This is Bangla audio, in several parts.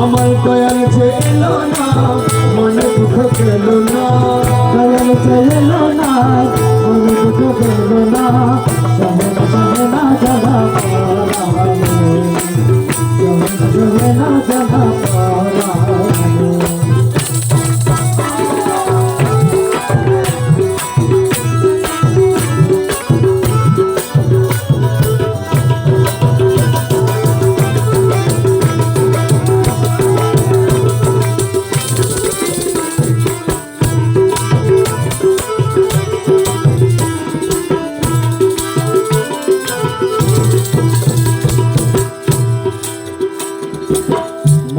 আমার দয়াল যে এলো না মনে দুঃখ পেল না দয়াল চলো না মনে দুঃখ পেল না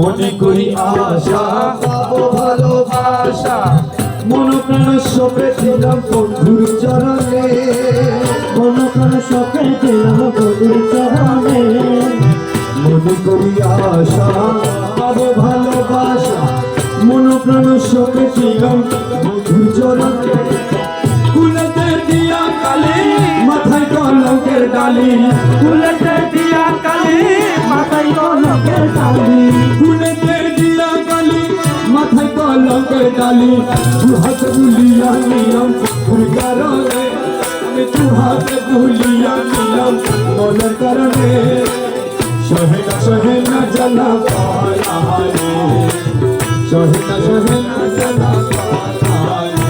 মনে করি আশা, পাবো ভালোবাসা। মন প্রাণ সপে দিলাম বন্ধুর চরণে। কোন কোন শখে দিলাম বধুর চরণে। মনে করি আশা, পাবো ভালোবাসা। মন প্রাণ সপে দিলাম বন্ধুর চরণে। কুলতে দিয়া কালি, মাথায় কলঙ্কের ডালি। কুলতে কলঙ্কের ডালি দু হাত বুলিয়া নিলাম, ফুল কারণে। আমি দু হাত বুলিয়া নিলাম, মনের কারণে। সহে না সহে না জ্বালা পালারে সহে না সহে না পালারে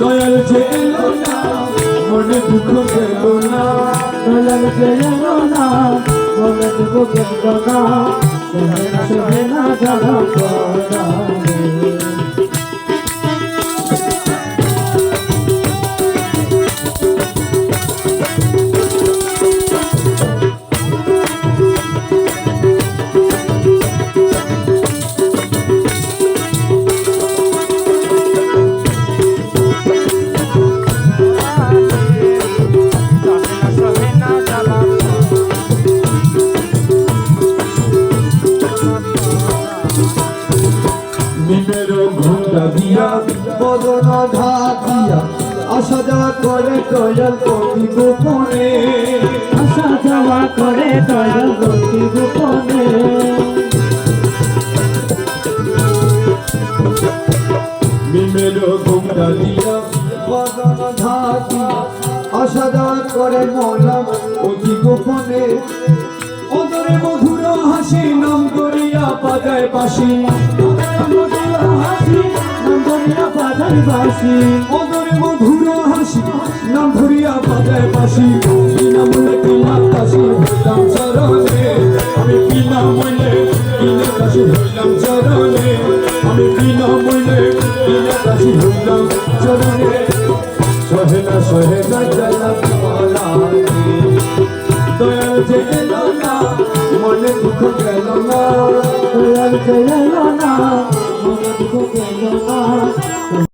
দয়াল যে এলো না, মনে দুঃখ পেল না। দয়াল চলো না, মনে দুঃখ পেল না। সহে না সহে না জ্বালা নিমের ঘুমটা দিয়া বদন ঢাকিয়া আসা যাওয়া করে দয়াল কবি গোপনে। আসা যাওয়া করে দয়াল গতি গোপনে। ঘুমটা দিয়া বদন ঢাকিয়া আসা যাওয়া করে মলাম অতি গোপনে। ওদরে মধুর হাসি নাম করিয়া বাজায় বাসি হাসি বাজাই বাসি ওদরে মধুর হাসি, নাম ধরিয়া বাজায় বাসি। বিনা মূল্যে কিনা কাশি হইলাম চরণে। আমি বিনা মূল্যে কিনা কাশি হইলাম চরণে। আমি বিনা মূল্যে কিনা কাশি হইলাম চরণে। সহে না সহে